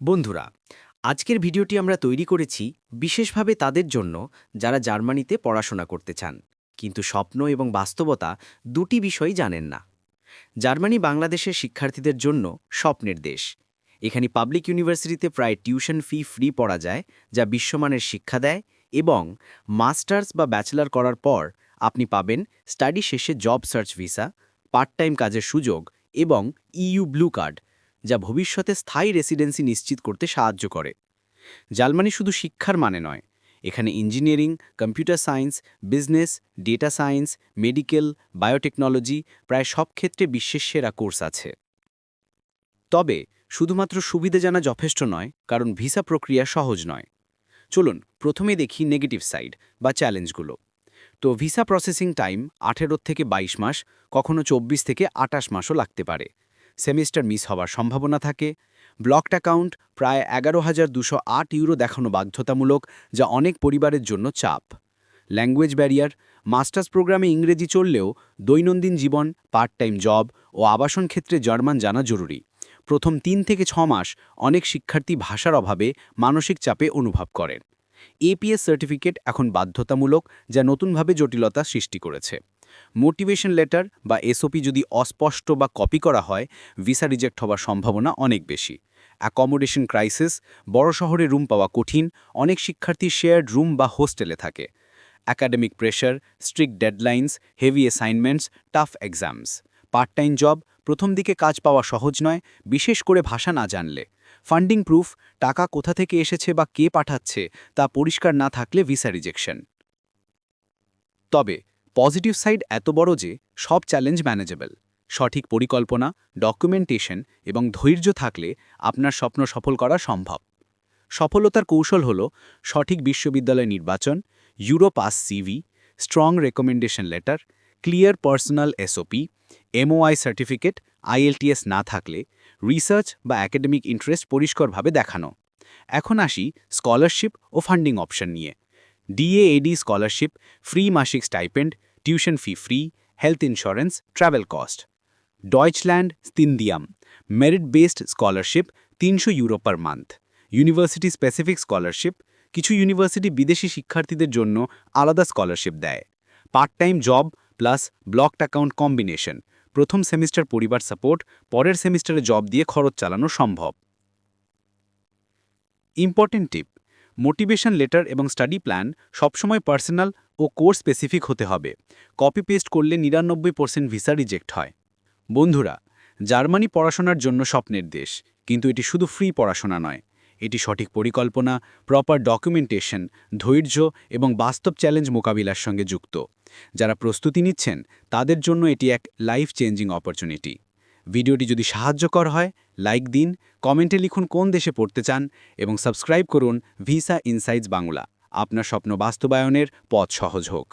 বন্ধুরা, আজকের ভিডিওটি আমরা তৈরি করেছি বিশেষভাবে তাদের জন্য যারা জার্মানিতে পড়াশোনা করতে চান। কিন্তু স্বপ্ন এবং বাস্তবতা দুটি বিষয় জানেন না। জার্মানি বাংলাদেশের শিক্ষার্থীদের জন্য স্বপ্নের দেশ। এখানে পাবলিক ইউনিভার্সিটিতে প্রায় টিউশন ফি ফ্রি পড়া যায়, যা বিশ্বমানের শিক্ষা দেয় এবং মাস্টার্স বা ব্যাচেলার করার পর আপনি পাবেন স্টাডি শেষে job search visa, part time কাজের সুযোগ এবং ইইউ ব্লু কার্ড। যা ভবিষ্যতে স্থায়ী রেসিডেন্সি নিশ্চিত করতে সাহায্য করে। জার্মানি শুধু শিক্ষার মানে নয়, এখানে engineering computer science business data science medical biotechnology প্রায় সব ক্ষেত্রে বিশ্বের সেরা কোর্স আছে। তবে শুধুমাত্র সুবিধে জানা যথেষ্ট নয়, কারণ ভিসা প্রক্রিয়া সহজ নয়। চলুন প্রথমে দেখি নেগেটিভ সাইড বা চ্যালেঞ্জগুলো তো ভিসা প্রসেসিং টাইম আঠেরো থেকে ২২ মাস, কখনো ২৪ থেকে আটাশ মাসও লাগতে পারে। সেমিস্টার মিস হওয়ার সম্ভাবনা থাকে। ব্লকড অ্যাকাউন্ট প্রায় এগারো হাজার দুশো আট ইউরো দেখানো বাধ্যতামূলক, যা অনেক পরিবারের জন্য চাপ। ল্যাঙ্গুয়েজ ব্যারিয়ার, মাস্টার্স প্রোগ্রামে ইংরেজি চললেও দৈনন্দিন জীবন পার্ট টাইম জব ও আবাসন ক্ষেত্রে জার্মান জানা জরুরি। প্রথম তিন থেকে ছ মাস অনেক শিক্ষার্থী ভাষার অভাবে মানসিক চাপে অনুভব করেন। এপিএস সার্টিফিকেট এখন বাধ্যতামূলক, যা নতুনভাবে জটিলতা সৃষ্টি করেছে। মোটিভেশন লেটার বা এসওপি যদি অস্পষ্ট বা কপি করা হয়, ভিসা রিজেক্ট হওয়ার সম্ভাবনা অনেক বেশি। অ্যাকোমোডেশন ক্রাইসিস, বড় শহরে রুম পাওয়া কঠিন, অনেক শিক্ষার্থী শেয়ার্ড রুম বা হোস্টেলে থাকে। Academic pressure, strict deadlines, heavy assignments, tough exams. Part time job, প্রথম দিকে কাজ পাওয়া সহজ নয়, বিশেষ করে ভাষা না জানলে। ফান্ডিং প্রুফ, টাকা কোথা থেকে এসেছে বা কে পাঠাচ্ছে তা পরিষ্কার না থাকলে ভিসা রিজেকশন। তবে পজিটিভ সাইড এত বড় যে সব চ্যালেঞ্জ ম্যানেজেবল সঠিক পরিকল্পনা ডকুমেন্টেশন এবং ধৈর্য থাকলে আপনার স্বপ্ন সফল করা সম্ভব। সফলতার কৌশল হল সঠিক বিশ্ববিদ্যালয় নির্বাচন Europass CV strong recommendation letter clear personal SOP MOI certificate IELTS না থাকলে রিসার্চ বা একাডেমিক ইন্টারেস্ট পরিষ্কারভাবে দেখানো। এখন আসি স্কলারশিপ ও ফান্ডিং অপশন নিয়ে। ডিএএডি স্কলারশিপ ফ্রি মাসিক stipend tuition fee free health insurance travel cost Deutschland Stipendium merit based scholarship তিনশো euro per month university specific scholarship কিছু ইউনিভার্সিটি বিদেশি শিক্ষার্থীদের জন্য আলাদা স্কলারশিপ দেয়। Part time job plus blocked account combination প্রথম semester পরিবার সাপোর্ট পরের সেমিস্টারে জব দিয়ে খরচ চালানো সম্ভব। ইম্পর্টেন্ট টিপ মোটিভেশন লেটার এবং স্টাডি প্ল্যান সবসময় পার্সোনাল ও কোর্স স্পেসিফিক হতে হবে। কপি পেস্ট করলে নিরানব্বই পার্সেন্ট ভিসা রিজেক্ট হয়। বন্ধুরা, জার্মানি পড়াশোনার জন্য স্বপ্নের দেশ, কিন্তু এটি শুধু ফ্রি পড়াশোনা নয়। এটি সঠিক পরিকল্পনা, প্রপার ডকুমেন্টেশন, ধৈর্য এবং বাস্তব চ্যালেঞ্জ মোকাবিলার সঙ্গে যুক্ত। যারা প্রস্তুতি নিচ্ছেন, তাদের জন্য এটি এক লাইফ চেঞ্জিং অপরচুনিটি ভিডিওটি যদি সাহায্যকর হয়, লাইক দিন, কমেন্টে লিখুন কোন দেশে পড়তে চান এবং সাবস্ক্রাইব করুন ভিসা ইনসাইটস বাংলা। আপনার স্বপ্ন বাস্তবায়নের পথ সহজ হোক।